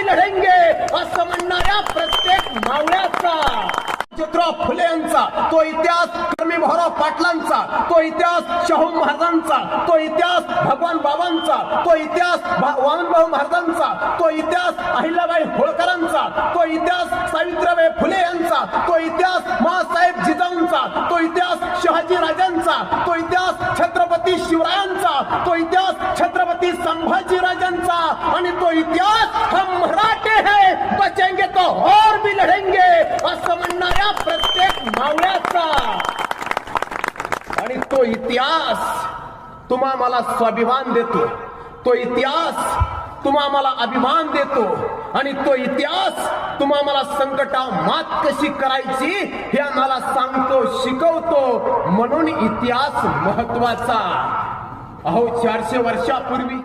बचेंगे भी लढेंगे असं म्हणणाऱ्या प्रत्येक मावळ्याचा ज्योतिराव फुले यांचा तो इतिहास कर्मी भाऊराव पाटलांचा तो इतिहास शाहू महाराजांचा तो इतिहास भगवान बाबांचा तो इतिहास वामनभाऊ महाराजांचा तो इतिहास अहिल्याबाई होळकरांचा तो इतिहास सावित्रीबाई फुले यांचा तो इतिहास मासाहेब जिजाऊंचा तो इतिहास शहाजी राजांचा तो इतिहास छत्रपती शिवरायांचा तो इतिहास छत्र छत्रपती संभाजी राजांचा आणि तो इतिहास हम मराठे है बचेंगे तो और भी लढेंगे असं म्हणणाऱ्या प्रत्येक मावळ्याचा. आणि तो इतिहास तुम्हा मला स्वाभिमान देतो. तो इतिहास तुम्हा मला अभिमान देतो. आणि तो इतिहास तुम्हा मला संकटा मात कशी करायची हे आम्हाला सांगतो शिकवतो म्हणून इतिहास महत्त्वाचा अहो चारशे वर्षापूर्वी